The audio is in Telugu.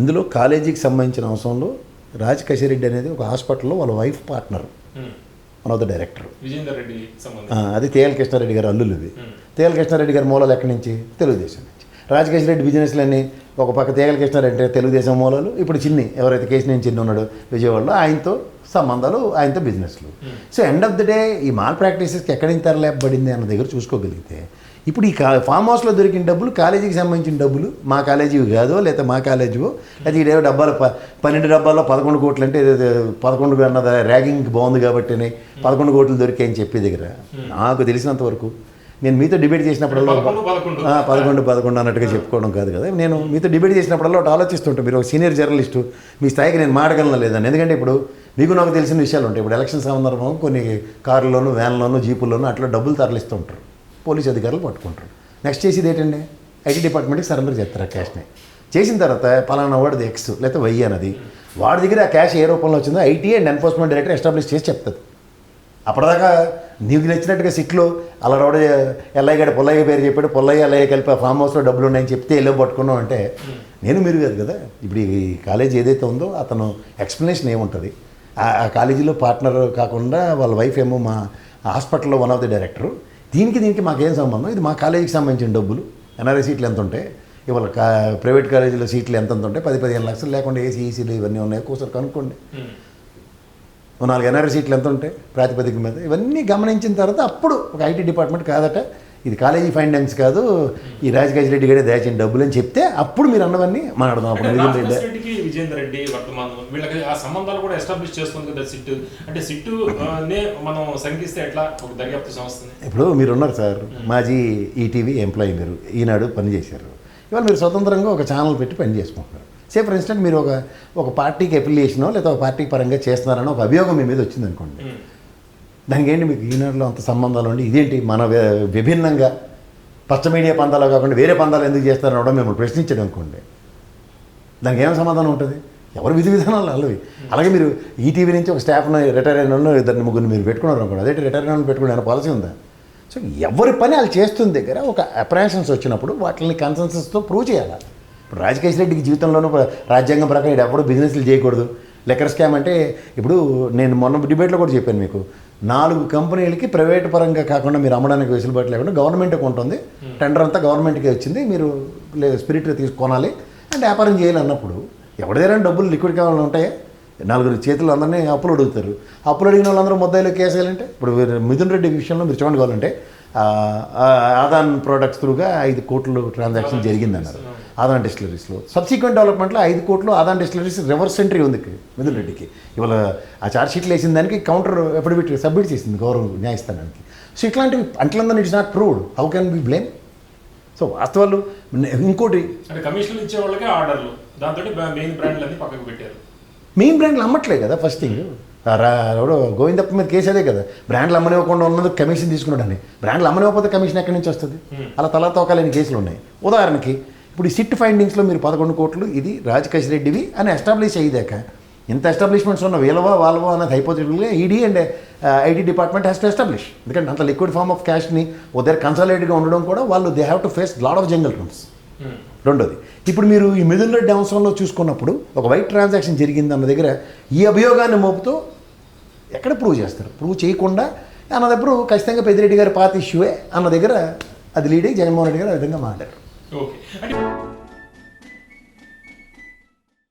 ఇందులో కాలేజీకి సంబంధించిన అంశంలో రాజ్ కశిరెడ్డి అనేది ఒక హాస్పిటల్లో వాళ్ళ wife partner. One of the director అది తేల కృష్ణారెడ్డి గారు అల్లులు ఇది తేల కృష్ణారెడ్డి గారి మూలాలు ఎక్కడి నుంచి? తెలుగుదేశం రాజకేష్ రెడ్డి బిజినెస్లన్నీ ఒక పక్క తేగల కృష్ణారెడ్డి తెలుగుదేశం మూలాలు. ఇప్పుడు చిన్ని ఎవరైతే కేశినేని చిన్ని ఉన్నాడో విజయవాడలో ఆయనతో సంబంధాలు ఆయనతో బిజినెస్లు. So end of the day ఈ మాల్ ప్రాక్టీసెస్కి ఎక్కడి నుంచి తరలేపబడింది అన్న దగ్గర చూసుకోగలిగితే ఇప్పుడు ఈ కా ఫామ్ హౌస్లో దొరికిన డబ్బులు కాలేజీకి సంబంధించిన డబ్బులు మా కాలేజీవి కాదో లేదా మా కాలేజీవో లేదా ఇదేవో డబ్బాలు ప పన్నెండు డబ్బాల్లో పదకొండు కోట్లు అంటే పదకొండు అన్నది ర్యాగింగ్ బాగుంది కాబట్టి పదకొండు కోట్లు దొరికాయని చెప్పే దగ్గర. నాకు తెలిసినంత వరకు నేను మీతో డిబేట్ చేసినప్పుడల్లా పదకొండు పదకొండు. అన్నట్టుగా చెప్పుకోవడం కాదు కదా. నేను మీతో డిబేట్ చేసినప్పుడల్లా ఒకటి ఆలోచిస్తుంటాను మీరు ఒక సీనియర్ జర్నలిస్టు మీ స్థాయికి నేను మాడగలను లేదని ఎందుకంటే ఇప్పుడు మీకు నాకు తెలిసిన విషయాలు ఉంటాయి. ఇప్పుడు ఎలక్షన్ సందర్భం కొన్ని కార్లలోను వ్యాన్లోను జీపుల్లోను అట్లా డబ్బులు తరలిస్తూ ఉంటారు పోలీస్ అధికారులు పట్టుకుంటారు. నెక్స్ట్ చేసేది ఏంటండి? ఐటీ డిపార్ట్మెంట్కి సరెండర్ చేస్తారు ఆ క్యాష్ని. చేసిన తర్వాత పలానా వాడిది ఎక్స్ లేకపోతే వై అన్నది. వాడి దగ్గర ఆ క్యాష్ ఏ రూపంలో వచ్చిందో IT and enforcement director establish చేసి చెప్తుంది. అప్పటిదాకా నీకు నచ్చినట్టుగా సిట్లో అలా రోడ ఎల్లయ్య గడ పుల్లయ్య పేరు చెప్పాడు పుల్లయ్య ఎల్లయ్య కలిపి ఫామ్ హౌస్లో డబ్బులు ఉన్నాయని చెప్తే వెళ్ళి పట్టుకున్నాం అంటే నేను మీరు కాదు. కదా ఇప్పుడు ఈ కాలేజ్ ఏదైతే ఉందో అతను ఎక్స్ప్లెనేషన్ ఏముంటుంది? ఆ- ఆ కాలేజీలో పార్ట్నర్ కాకుండా వాళ్ళ వైఫ్ ఏమో మా హాస్పిటల్లో వన్ ఆఫ్ ది డైరెక్టర్ దీనికి దీనికి మాకేం సంబంధం? ఇది మా కాలేజీకి సంబంధించిన డబ్బులు. ఎన్ఆర్ఐ సీట్లు ఎంత ఉంటాయి ఇవాళ కా ప్రైవేట్ కాలేజీలో సీట్లు ఎంత ఉంటాయి పది పదిహేను లక్షలు లేకుండా ఏసీ ఈసీలు ఇవన్నీ ఉన్నాయి. ఒకసారి కనుక్కోండి. Hmm. నాలుగు ఎన్ఆర్ఐ సీట్లు ఎంత ఉంటాయి? ప్రాతిపదిక మీద. ఇవన్నీ గమనించిన తర్వాత అప్పుడు ఒక ఐటీ డిపార్ట్మెంట్ కాదట. ఇది కాలేజీ ఫైండింగ్స్ కాదు. ఈ రాజకేష్ రెడ్డి గారే దాచిన డబ్బులు అని చెప్తే అప్పుడు మీరు అన్నవన్నీ మాట్లాడదాం. అప్పుడు మిగిలిన రెడ్డి విజేందర్ రెడ్డి వర్తమానం వీళ్ళకి ఆ సంబంధాలు కూడా ఎస్టాబ్లిష్ చేస్తుంది కదా సిట్టు. అంటే సిట్టు మనం శంకిస్తే ఎట్లా ఒక దర్యాప్తు సంస్థని? ఇప్పుడు మీరు ఉన్నారు సార్. మాజీ ఈటీవీ ఎంప్లాయీ మీరు. ఈనాడు పని చేశారు ఇవాళ మీరు స్వతంత్రంగా ఒక ఛానల్ పెట్టి పని చేసుకుంటున్నారు సే ఫర్ ఇన్స్టెంట్ మీరు ఒక ఒక పార్టీకి అఫిలియేషనో లేదా ఒక పార్టీ పరంగా చేస్తున్నారని ఒక అభియోగం మీ మీద వచ్చింది అనుకోండి. ఉమ్. దానికి ఏంటి మీకు ఈనాడులో అంత సంబంధాలు ఉండి? ఇదేంటి? మన విభిన్నంగా పచ్చ మీడియా పందాలు కాకుండా వేరే పందాలు ఎందుకు చేస్తారని కూడా మిమ్మల్ని ప్రశ్నించడం అనుకోండి. దానికి ఏం సమాధానం ఉంటుంది? ఎవరి విధి విధానాలు అల్లవి అలాగే మీరు ఈటీవీ నుంచి ఒక స్టాఫ్ని రిటైర్ అయిన వాళ్ళు ఇద్దరిని ముగ్గురు మీరు పెట్టుకున్నారు అనుకోండి. అదే రిటైర్ అయిన పెట్టుకునే పాలసీ ఉందా? సో ఎవరి పని వాళ్ళు చేస్తున్న దగ్గర ఒక అప్రహెన్షన్స్ వచ్చినప్పుడు వాటిని కన్సెన్సస్తో ప్రూవ్ చేయాలి? ఇప్పుడు రాజకేష్ రెడ్డికి జీవితంలోనూ రాజ్యాంగం ప్రకారం ఇది ఎప్పుడు బిజినెస్లు చేయకూడదు. లెక్కర్ స్కామ్ అంటే ఇప్పుడు నేను మొన్న డిబేట్లో కూడా చెప్పాను మీకు. నాలుగు కంపెనీలకి ప్రైవేట్ పరంగా కాకుండా మీరు అమ్మడానికి వెసులుబాటు లేకుండా గవర్నమెంట్ కొంటుంది టెండర్ అంతా గవర్నమెంట్కి వచ్చింది. మీరు స్పిరిట్ తీసి కొనాలి. అండ్ వ్యాపారం చేయాలి అన్నప్పుడు ఎవరిదైనా డబ్బులు లిక్విడ్ కావాలని ఉంటాయా? నలుగురు చేతులు అందరినీ అప్పులు అడుగుతారు. అప్పులు అడిగిన వాళ్ళందరూ ముద్దాయిలో కేసు వేయాలంటే? ఇప్పుడు మిథున్ రెడ్డి విషయంలో మీరు చూడండి కావాలంటే ఆదాన్ ప్రోడక్ట్స్ త్రూగా ఐదు కోట్లు ట్రాన్సాక్షన్ జరిగిందన్నారు. ఆదాన్ డిస్టిలరీస్లో. సబ్సిక్వెంట్ డెవలప్మెంట్లో ఐదు కోట్లు ఆదాన్ డిస్టిలరీస్ రివర్స్ ఎంట్రీ ఉంది మిథున్ రెడ్డికి. ఇవాళ ఆ ఛార్జ్ షీట్లు వేసిన దానికి కౌంటర్ ఎఫిడవిట్ సబ్మిట్ చేసింది గౌరవ న్యాయస్థానానికి. సో ఇట్లాంటివి అంట్లందని it's not proved how can be blame so వాస్తవాలు ఇంకోటి అంటే కమిషన్లు ఇచ్చే వాళ్ళకే ఆర్డర్లు. దాంతో మెయిన్ బ్రాండ్లు అన్ని పక్కకు పెట్టారు. మెయిన్ బ్రాండ్లు అమ్మట్లే కదా ఫస్ట్ థింగ్ ఎవడో గోవిందప్ప మీద కేసు అదే కదా. బ్రాండ్లు అమ్మనివ్వకుండా ఉన్నది కమిషన్ తీసుకున్నాడని. బ్రాండ్లు అమ్మనివ్వకపోతే కమిషన్ ఎక్కడి నుంచి వస్తుంది? అలా తలా తోకాలేని కేసులు ఉన్నాయి. ఉదాహరణకి ఇప్పుడు ఈ సిట్ ఫైండింగ్స్లో మీరు పదకొండు కోట్లు ఇది రాజకేష్ రెడ్డివి అని ఎస్టాబ్లిష్ అయ్యేదాక. ఇంత ఎస్టాబ్లిష్మెంట్స్ ఉన్న వీలవా వాళ్ళవా అనేది హైపోతెటికల్గా ED and IT department has to establish ఎందుకంటే అంత లిక్విడ్ ఫార్మ్ ఆఫ్ క్యాష్ని ఓ దగ్గర కన్సల్టేట్గా ఉండడం కూడా వాళ్ళు they have to face lot of jungle rooms. రెండోది ఇప్పుడు మీరు ఈ మిథున్ రెడ్డి అంశంలో చూసుకున్నప్పుడు ఒక వైట్ ట్రాన్సాక్షన్ జరిగింది అన్న దగ్గర ఈ అభియోగాన్ని మోపుతూ ఎక్కడ ప్రూవ్ చేస్తారు? ప్రూవ్ చేయకుండా అన్నదప్పుడు ఖచ్చితంగా పెద్దిరెడ్డి గారి పాత ఇష్యూవే అన్న దగ్గర అది లీడ్ అయ్యి జగన్మోహన్ రెడ్డి గారు ఆ విధంగా మాట్లాడారు. ఓకే అంటే